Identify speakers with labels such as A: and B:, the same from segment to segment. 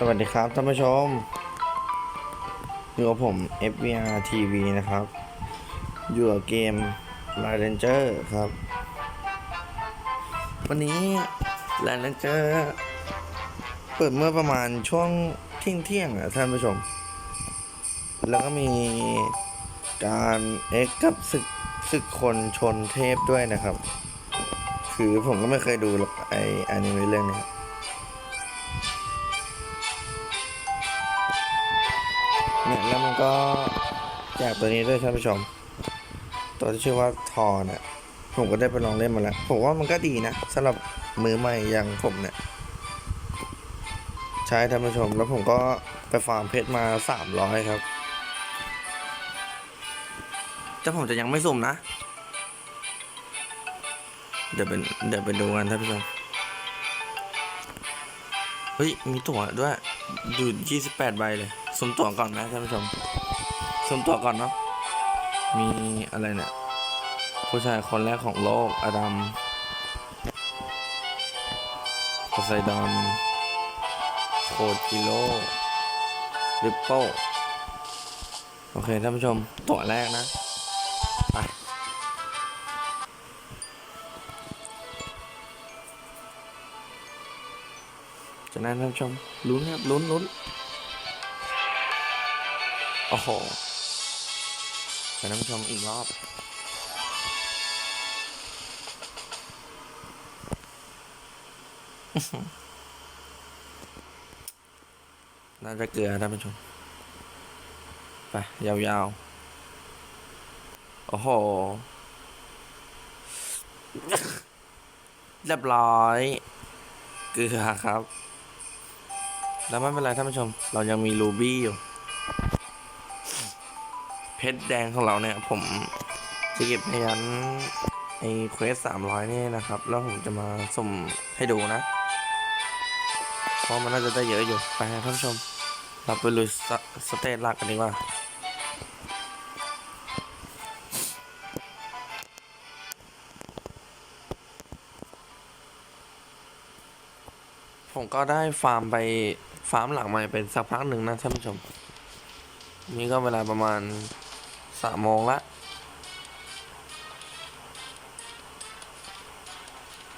A: สวัสดีครับท่านผู้ชมอยู่กับผม FVR TV นะครับ อยู่กับเกม l i n e Ranger ครับ วันนี้ l i n e Ranger เปิดเมื่อประมาณช่วงเที่ยงเที่ยงๆอะท่านผู้ชม แล้วก็มีการเอ็กกับศึกศึกคนชนเทพด้วยนะครับ คือผมก็ไม่เคยดูหรอกไออนิเมะเรื่องนี้ เนี่ยแล้วมันก็แจกตัวนี้ด้วยท่านผู้ชม ตัวที่ชื่อว่าทอเนี่ยผมก็ได้ไปลองเล่นมาแล้ว ผมว่ามันก็ดีนะสำหรับมือใหม่อย่างผมเนี่ย ใช้ท่านผู้ชม แล้วผมก็ไปฟาร์มเพชรมาสามร้อยครับแต่ผมจะยังไม่สุ่มนะ เดี๋ยวเป็นเดี๋ยวไปดูกันท่านผู้ชม เฮ้ย มีตั๋วด้วย อยู่28 ใบเลย สมตัวก่อนนะท่านผู้ชม สมตัวก่อนเนาะ มีอะไรเนี่ย ผู้ชายคนแรกของโลก อดัมโพไซดอน โคจิโร่ริปโปโอเคท่านผู้ชม ตัวแรกนะ นั้นท่านผู้ชมลุ้นครับลุ้นลุ้นโอ้โหไปท่านผู้ชมอีกรอบน่าจะเกลือท่านผู้ชมไปยาวๆ โอ้โห เรียบร้อย เกลือครับ แล้วไม่เป็นไรท่านผู้ชม เรายังมีรูบี้อยู่ เพชรแดงของเราเนี่ย ผมจะเก็บในยันไอเควสสามร้อยนี่นะครับ แล้วผมจะมาสุ่มให้ดูนะ เพราะมันน่าจะได้เยอะอยู่ ไปท่านผู้ชม เราไปลุยสสเตจหลักกันดีกว่าผมก็ได้ฟาร์มไป ฟาร์มหลังใหม่เป็นสักพักหนึ่งนะท่านผู้ชม นี่ก็เวลาประมาณสามโมงละ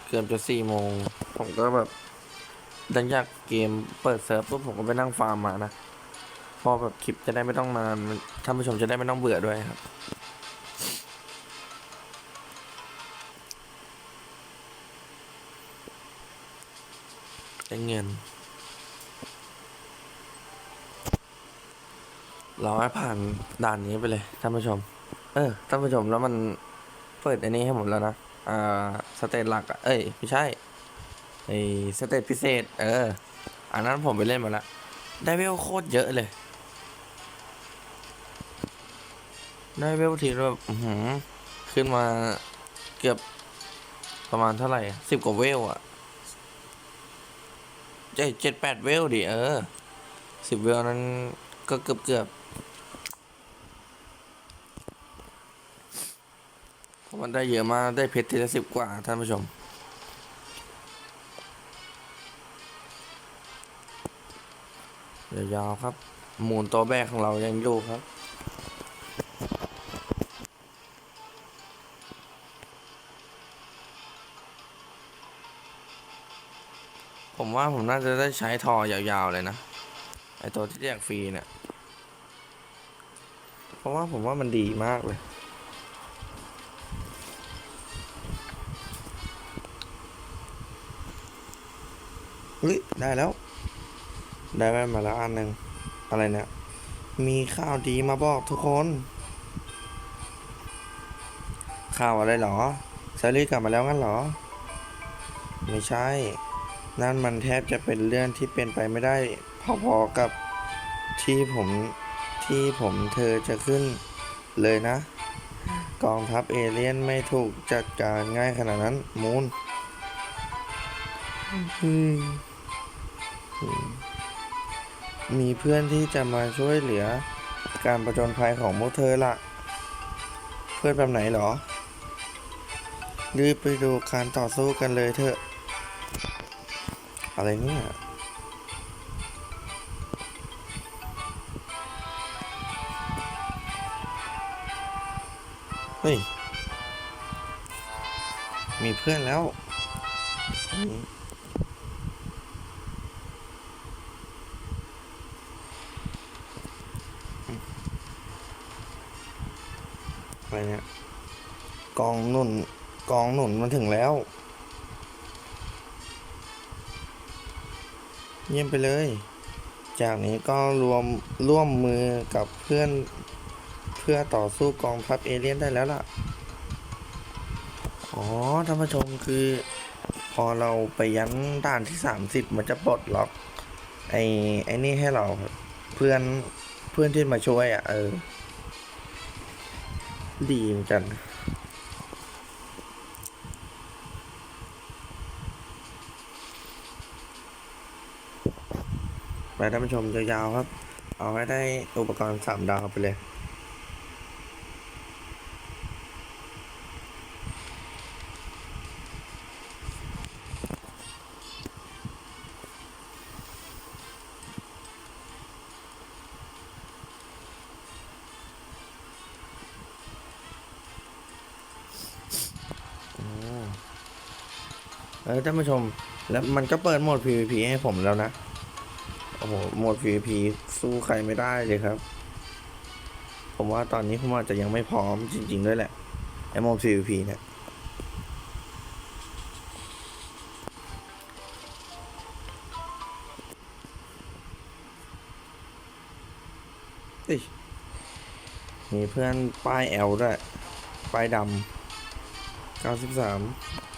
A: เกือบจะสี่โมง ผมก็แบบ ดังจากเกมเปิดเซิร์ฟปุ๊บผมก็ไปนั่งฟาร์มมานะพอแบบคลิปจะได้ไม่ต้องนานท่านผู้ชมจะได้ไม่ต้องเบื่อด้วยครับได้เงิน เราให้ผ่านด่านนี้ไปเลยท่านผู้ชม เออท่านผู้ชมแล้วมันเปิดอันนี้ให้หมดแล้วนะอ่าสเตจหลักอะเอ้ยไม่ใช่ไอสเตจพิเศษ เออ อันนั้นผมไปเล่นมาแล้วได้เวลโคตรเยอะเลย ได้เวลทีแบบอื้อหือขึ้นมาเกือบประมาณเท่าไหร่สิบกว่าเวลอะเจ็ดเจ็ดแปดเวลดิเออสิบเวลนั้นก็เกือบเกือบเพราะ มันได้เยอะมากได้เพชรทีละสิบกว่าท่านผู้ชมยาวๆครับหมูนตัวแบกของเรายังอยู่ครับผมว่าผมน่าจะได้ใช้ทอยาวๆเลยนะ ไอตัวที่แจกฟรีเนี่ย เพราะว่าผมว่ามันดีมากเลย เฮ้ย ได้แล้ว ได้แว่นมาแล้วอันหนึ่งอะไรเนี่ย มีข่าวดีมาบอกทุกคน ข่าวอะไรเหรอซารี่กลับมาแล้วงั้นเหรอ ไม่ใช่ นั่นมันแทบจะเป็นเรื่องที่เป็นไปไม่ได้พอๆกับที่ผมที่ผมเธอจะขึ้นเลยนะ กองทัพเอเลี่ยนไม่ถูกจัดการง่ายขนาดนั้น มูน อืมอื มีเพื่อนที่จะมาช่วยเหลือการประจนภัยของโม้เธอละเพื่อนแบบไหนหรอ รีบไปดูการต่อสู้กันเลยเถอะ อะไรเนี่ยเฮ้ย มีเพื่อนแล้ว อะไรเนี่ยกองหนุนกองหนุนมาถึงแล้ว เยี่ยมไปเลย จากนี้ก็รวมร่วมมือกับเพื่อนเพื่อต่อสู้กองทัพเอเลี่ยนได้แล้วล่ะ อ๋อท่านผู้ชมคือ พอเราไปยันด่านที่สามสิบมันจะปลดล็อก ไอ้ไอ้นี่ให้เราเพื่อนเพื่อนที่มาช่วยอะ เออ ดีเหมือนกัน ไปท่านผู้ชมยาวๆครับ เอาให้ได้อุปกรณ์สามดาวไปเลย ออท่านผู้ชม แล้วมันก็เปิดโหมด PVP ให้ผมแล้วนะ โอ้โห โหมด PVP สู้ใครไม่ได้เลยครับ ผมว่าตอนนี้ผมอาจจะยังไม่พร้อมจริง ๆ ด้วยแหละไอโหมด PVP เนี่ยเฮ้ยมีเพื่อนป้ายแอลด้วย ป้ายดำ93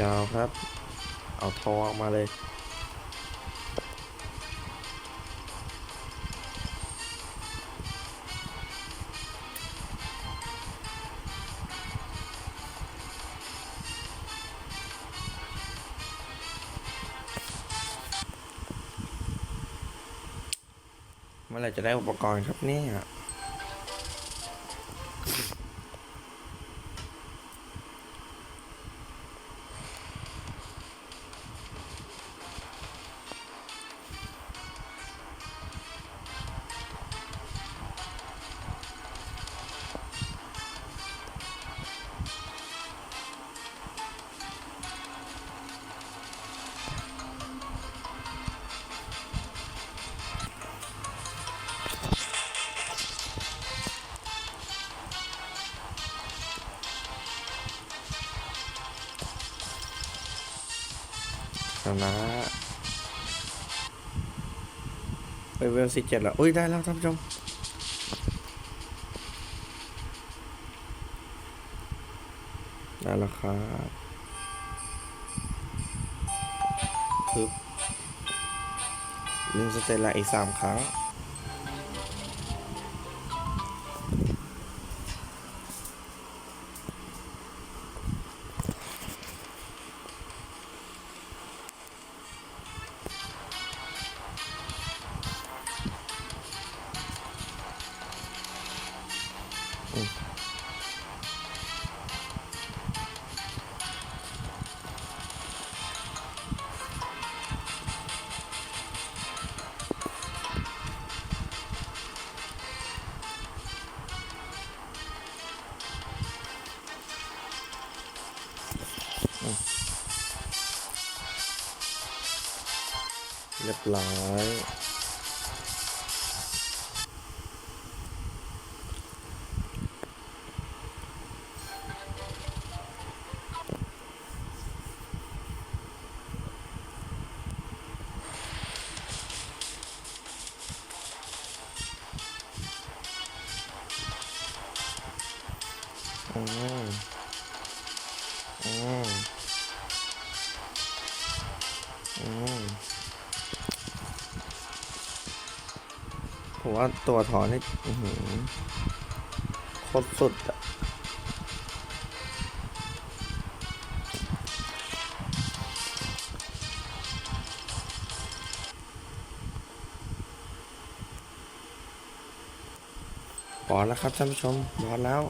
A: ยาวครับ เอาทอออกมาเลย เมื่อไหร่จะได้อุปกรณ์ครับเนี่ย นะเวลสิเจ็ดแล้วอุ้ย ได้แล้วท่านผู้ชมได้แล้วครับปึ๊บลิงสเตลลาอีกสามครั้ง เรียบร้อย มอืมอืมผมว่าตัวถอนนี่โคตรสุดอะบอสแล้วครับท่านผู้ชมบอสแล้ว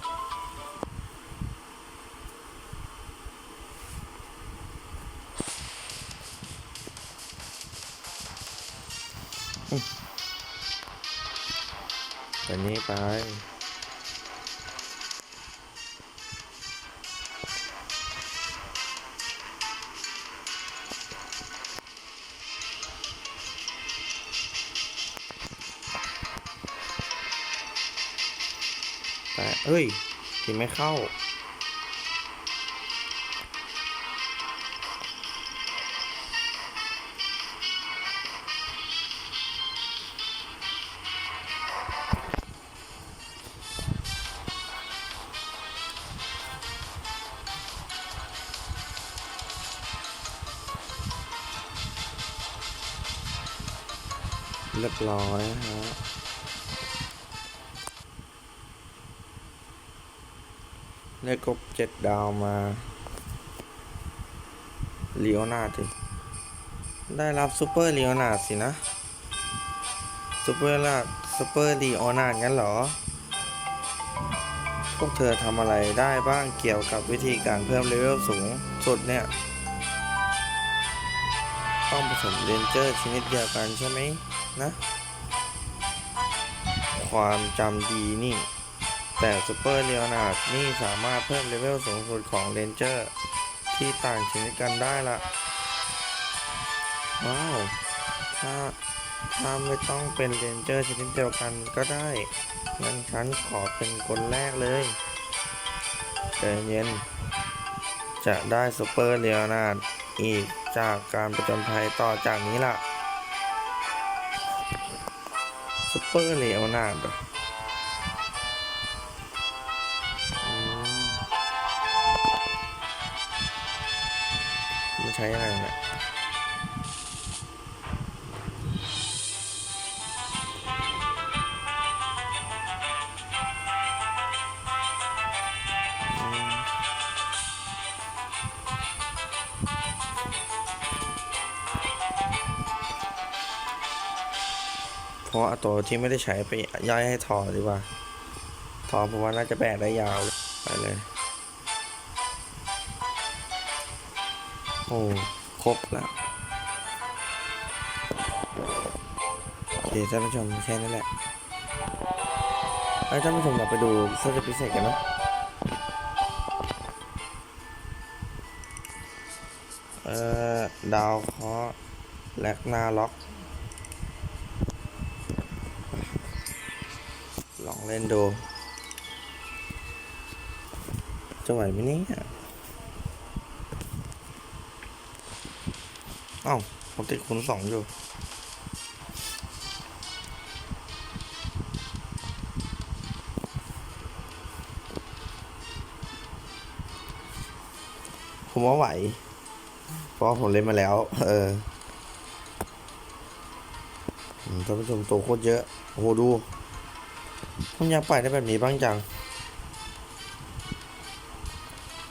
A: แต่เอ้ยทีไม่เข้า เรียบร้อยนะฮะ ได้กบเจ็ดดาวมาเลียวนาดสิได้รับซูเปอร์เลียวนาดสินะซูเปอร์ลาซูเปอร์ลีโอนาดงั้นเหรอ พวกเธอทำอะไรได้บ้างเกี่ยวกับวิธีการเพิ่มเลเวลสูงสุดเนี่ย ต้องผสมเรนเจอร์ชนิดเดียวกันใช่ไหมนะ ความจำดีนี่ แต่ซูเปอร์เ e โอนาร์ดนี่สามารถเพิ่มเลเวลสูงสุดของเรนเจอร์ที่ต่างชนิดกันได้ละ ว้าว ถ้าถ้าไม่ต้องเป็นเรนเจอร์ชนิดเดียวกันก็ได้งั้นฉันขอเป็นคนแรกเลยใจเย็น จะได้ซูเปอร์เ e โอนาร์ดอีกจากการประจนภัยต่อจากนี้ล่ะซูเปอร์เ e โอนาร์ด ใช้ยังไงเนี่ยอืมเพราะเอตัวที่ไม่ได้ใช้ไปย่อยให้ทอดีกว่า ทอเพราะว่าน่าจะแบกได้ยาวเลยไปเลย โอ้ครบแล้วโอเคท่านผู้ชมแค่นั้นแหละให้ท่านผู้ชมเราไปดูเสื้อพิเศษกันนะเอ่อ ดาวเคราะห์แลกนาล็อก ลองเล่นดู จะไหวไหมเนี่ย อ้าผมติดคูณสองอยู่ผมว่าไหว เพราะผมเล่นมาแล้ว เออท่านผู้ชมตัวโคตรเยอะ โอ้โหดูผมอยากปได้แบบนี้บ้างจัง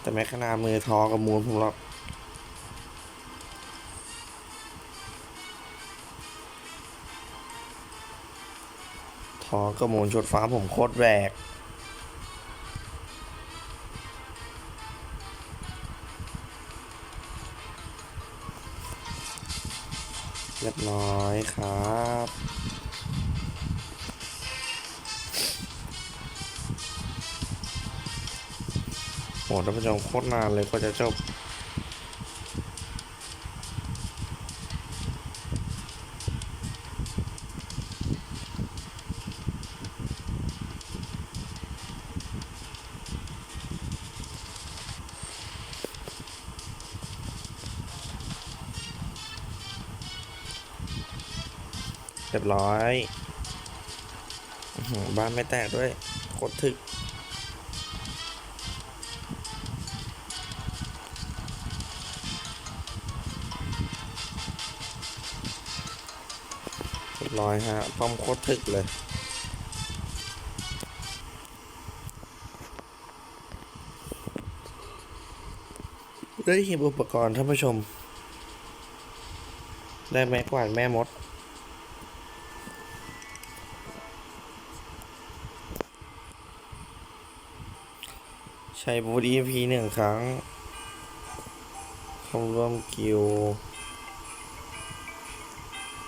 A: แต่แม้ขนาดมือทอกับมูลผมหรอก ทอกับมูลชดฟ้าผมโคตรแหวกเรียบร้อยครับโหท่านผู้ชมโคตรนานเลยกว่าจะจบ ร้อยบ้านไม่แตกด้วยโคตรถึกร้อยฮะป้อมโคตรถึกเลยได้หีบอุปกรณ์ท่านผู้ชม ได้ไม้กวาดแม่มด ช้บูธ EP หนึ่งครั้งเข้าร่วมกิว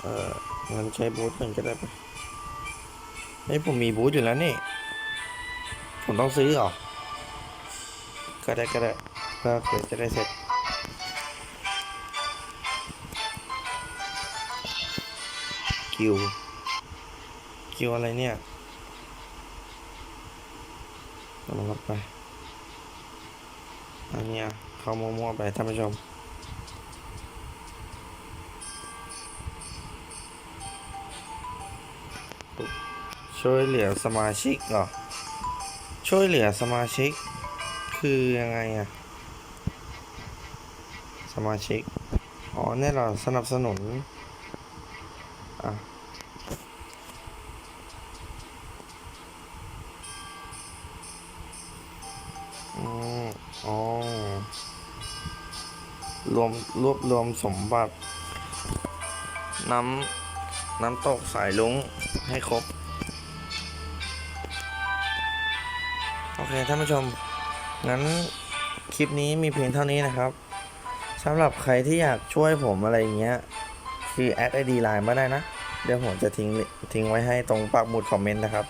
A: เอ่องั้นใช้บูธหนึ่งก็ได้ปะเฮ้ยผมมีบูธอยู่แล้วนี่ ผมต้องซื้อเหรอ ก็ได้ก็ได้เพื่อเกิดจะได้เสร็จกิวกิวอะไรเนี่ยเอามารับไป อันเนี้ยเข้ามั่วๆไปท่านผู้ชมช่วยเหลือสมาชิกเหรอ ช่วยเหลือสมาชิก คือยังไงอะสมาชิก อ๋อเนี่ยเหราสนับสนุน อะอืมอ๋อ รวมรวบรวมสมบัติ น้ำน้ำตกสายลุงให้ครบ โอเคท่านผู้ชม งั้นคลิปนี้มีเพียงเท่านี้นะครับสำหรับใครที่อยากช่วยผมอะไรอย่างเงี้ย คือแอดไอดีไลน์มาได้นะ เดี๋ยวผมจะทิ้งทิ้งไว้ให้ตรงปักหมุดคอมเมนต์นะครับ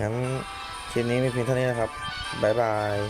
A: งั้นคลิปนี้มีเพียงเท่านี้นะครับ บ๊ายบาย